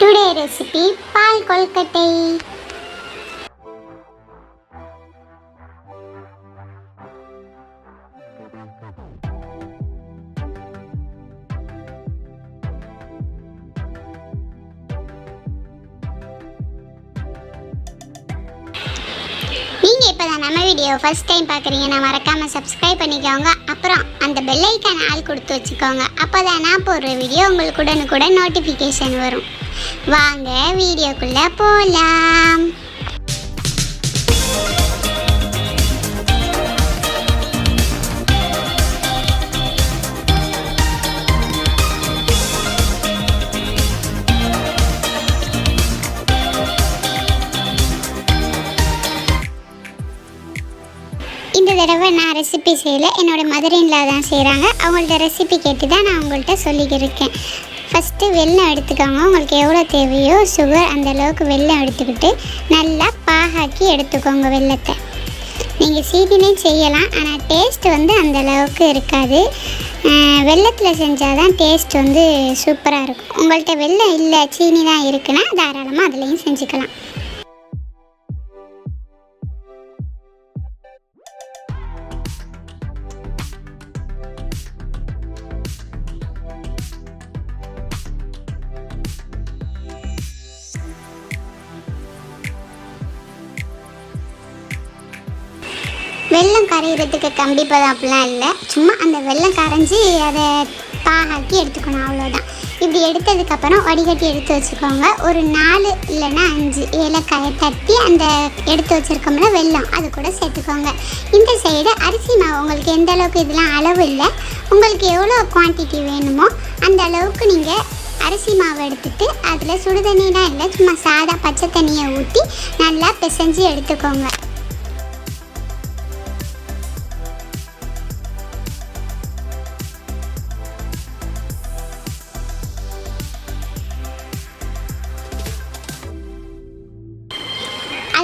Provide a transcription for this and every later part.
Today recipe பால் கொல்கட்டை நீங்கள் இப்போ தான் நம்ம வீடியோ ஃபர்ஸ்ட் டைம் பார்க்குறீங்கன்னா மறக்காமல் சப்ஸ்கிரைப் பண்ணிக்கோங்க. அப்புறம் அந்த பெல் ஐக்கான ஆள் கொடுத்து வச்சுக்கோங்க. அப்போ தான் நான் போடுற வீடியோ உங்களுக்கு உடனுக்குடன் நோட்டிஃபிகேஷன் வரும். வாங்க வீடியோக்குள்ளே போகலாம் இந்த தடவை நான் ரெசிபி செய்யல. என்னோட மதுரையில் தான் செய்கிறாங்க அவங்கள்ட்ட ரெசிபி கேட்டு தான் நான் உங்கள்கிட்ட சொல்லிக்கிருக்கேன். ஃபஸ்ட்டு வெள்ளம் எடுத்துக்கோங்க. உங்களுக்கு எவ்வளோ தேவையோ சுகர் அந்த அளவுக்கு எடுத்துக்கிட்டு நல்லா பாகாக்கி எடுத்துக்கோங்க வெள்ளத்தை நீங்கள் சீனிலே செய்யலாம். ஆனால் டேஸ்ட் வந்து அந்த அளவுக்கு இருக்காது. வெள்ளத்தில் செஞ்சால் தான் டேஸ்ட் வந்து சூப்பராக இருக்கும். உங்கள்கிட்ட வெள்ளம் இல்லை சீனி தான் இருக்குன்னா தாராளமாக அதுலேயும் செஞ்சுக்கலாம். கரையிறதுக்கு கம்பி அப்படிலாம் இல்லை. சும்மா அந்த வெல்லம் கரைஞ்சி அதை பாகாக்கி எடுத்துக்கணும் அவ்வளோதான். இப்படி எடுத்ததுக்கப்புறம் வடிகட்டி எடுத்து வச்சுக்கோங்க. ஒரு நாலு இல்லைன்னா அஞ்சு ஏலக்காயை தட்டி அந்த எடுத்து வச்சுருக்கோம்ல வெல்லம் அது கூட சேர்த்துக்கோங்க. இந்த சைடு அரிசி மாவு உங்களுக்கு எந்த அளவுக்கு இதெல்லாம் அளவு இல்லை உங்களுக்கு எவ்வளோ குவான்டிட்டி வேணுமோ அந்த அளவுக்கு நீங்கள் அரிசி மாவு எடுத்துட்டு அதில் சுடுதண்ணிலாம் இல்லை. சும்மா சாதா பச்சை தண்ணியை ஊற்றி நல்லா பிசைஞ்சு எடுத்துக்கோங்க.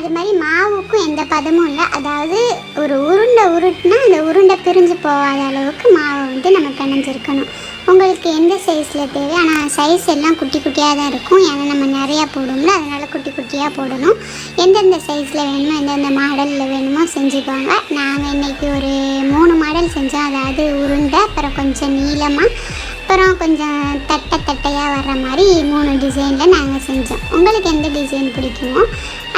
அது மாதிரி மாவுக்கும் எந்த பதமும் இல்லை. அதாவது ஒரு உருண்டை உருட்டுனா அந்த உருண்டை பிரிஞ்சு போகாத அளவுக்கு மாவை வந்து நம்ம பிணைஞ்சிருக்கணும். உங்களுக்கு எந்த சைஸில் தேவை? ஆனால் சைஸ் எல்லாம் குட்டி குட்டியாக தான் இருக்கும். ஏன்னா நம்ம நிறையா போடணும்ல அதனால் குட்டி குட்டியாக போடணும். எந்தெந்த சைஸில் வேணுமோ எந்தெந்த மாடலில் வேணுமோ செஞ்சுக்கோங்க நாங்கள் இன்றைக்கி ஒரு மூணு மாடல் செஞ்சோம். அதாவது உருண்டை அப்புறம் கொஞ்சம் நீளமாக அப்புறம் கொஞ்சம் தட்டை தட்டையாக வர்ற மாதிரி மூணு டிசைனில் நாங்கள் செஞ்சோம். உங்களுக்கு எந்த டிசைன் பிடிக்குமோ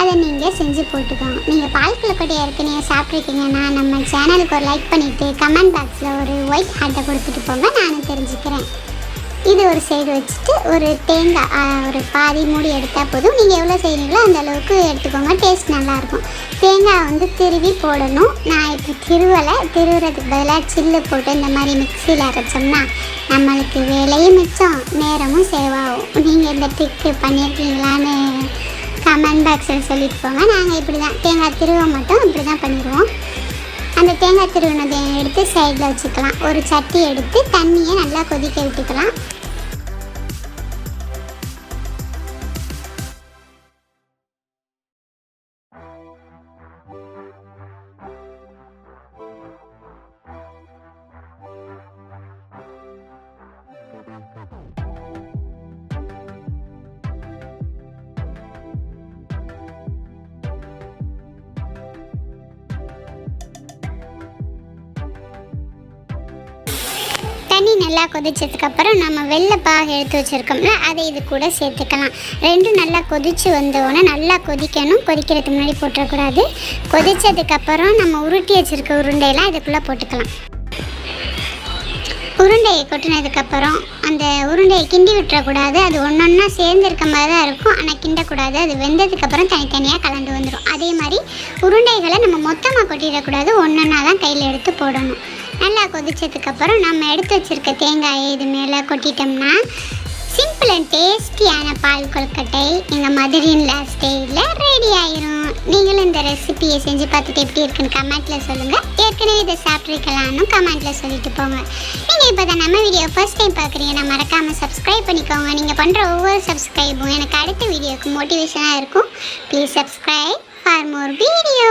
அதை நீங்கள் செஞ்சு போட்டுக்கோங்க. நீங்கள் பால் கொழுக்கட்டை ஏற்கனவே சாப்பிட்ருக்கீங்கன்னா நம்ம சேனலுக்கு ஒரு லைக் பண்ணிவிட்டு கமெண்ட் பாக்ஸில் ஒரு ஒயிட் ஹார்ட்டை கொடுத்துட்டு போங்க நானும் தெரிஞ்சுக்கிறேன். இது ஒரு சைடு வச்சுட்டு ஒரு தேங்காய் ஒரு பாதி மூடி எடுத்தால் போதும். நீங்கள் எவ்வளோ செய்கிறீங்களோ அந்த அளவுக்கு எடுத்துக்கோங்க டேஸ்ட் நல்லாயிருக்கும். தேங்காய் வந்து திருவி போடணும். நான் இப்போ திருவலை திருவுறதுக்கு பதிலாக சில்லு போட்டு இந்த மாதிரி மிக்சியில் அரைச்சோம்னா நம்மளுக்கு வேலையும் மிச்சம் நேரமும் சேவ் ஆகும் நீங்கள் இந்த ட்ரிக்கு பண்ணியிருக்கீங்களான்னு கமெண்ட் பாக்ஸில் சொல்லிட்டு போங்க. நாங்கள் இப்படி தான் தேங்காய் திருவ மட்டும் இப்படி தான் பண்ணிடுவோம். அந்த தேங்காய் திருவினதை எடுத்து சைடில் வச்சுக்கலாம். ஒரு சட்டி எடுத்து தண்ணியை நல்லா கொதிக்க விட்டுக்கலாம். தண்ணி நல்லா கொதிச்சதுக்கப்புறம் நம்ம வெள்ளைப்பாக எடுத்து வச்சுருக்கோம்ல அதை இது கூட சேர்த்துக்கலாம். ரெண்டும் நல்லா கொதிச்சு வந்தோடனே நல்லா கொதிக்கணும். கொதிக்கிறதுக்கு முன்னாடி போட்டுறக்கூடாது. கொதித்ததுக்கப்புறம் நம்ம உருட்டி வச்சுருக்க உருண்டையெல்லாம் இதுக்குள்ளே போட்டுக்கலாம். உருண்டையை கொட்டினதுக்கப்புறம் அந்த உருண்டையை கிண்டி விட்டுறக்கூடாது. அது ஒன்று ஒன்றா சேர்ந்துருக்க மாதிரி தான் இருக்கும். ஆனால் கிண்டக்கூடாது. அது வெந்ததுக்கப்புறம் தனித்தனியாக கலந்து வந்துடும் அதே மாதிரி உருண்டைகளை நம்ம மொத்தமாக கொட்டிடக்கூடாது. ஒன்று ஒன்றா தான் கையில் எடுத்து போடணும். நல்லா கொதித்ததுக்கப்புறம் நம்ம எடுத்து வச்சுருக்க தேங்காயை இது மேலே கொட்டிட்டோம்னா சிம்பிள் அண்ட் டேஸ்டியான பால் கொழுக்கட்டை எங்கள் மதுரையின் லாஸ்ட் ரெடி ஆயிரும். நீங்களும் இந்த ரெசிபியை செஞ்சு பார்த்துட்டு எப்படி இருக்குன்னு கமெண்ட்டில் சொல்லுங்கள் ஏற்கனவே இதை சாப்பிட்ருக்கலாம்னு கமெண்ட்டில் சொல்லிட்டு போங்க. நீங்கள் இப்போ தான் நம்ம வீடியோ ஃபர்ஸ்ட் டைம் பார்க்குறீங்கன்னா மறக்காமல் சப்ஸ்கிரைப் பண்ணிக்கோங்க. நீங்கள் பண்ணுற ஒவ்வொரு சப்ஸ்கிரைபும் எனக்கு அடுத்த வீடியோக்கு மோட்டிவேஷனாக இருக்கும். Please subscribe for more video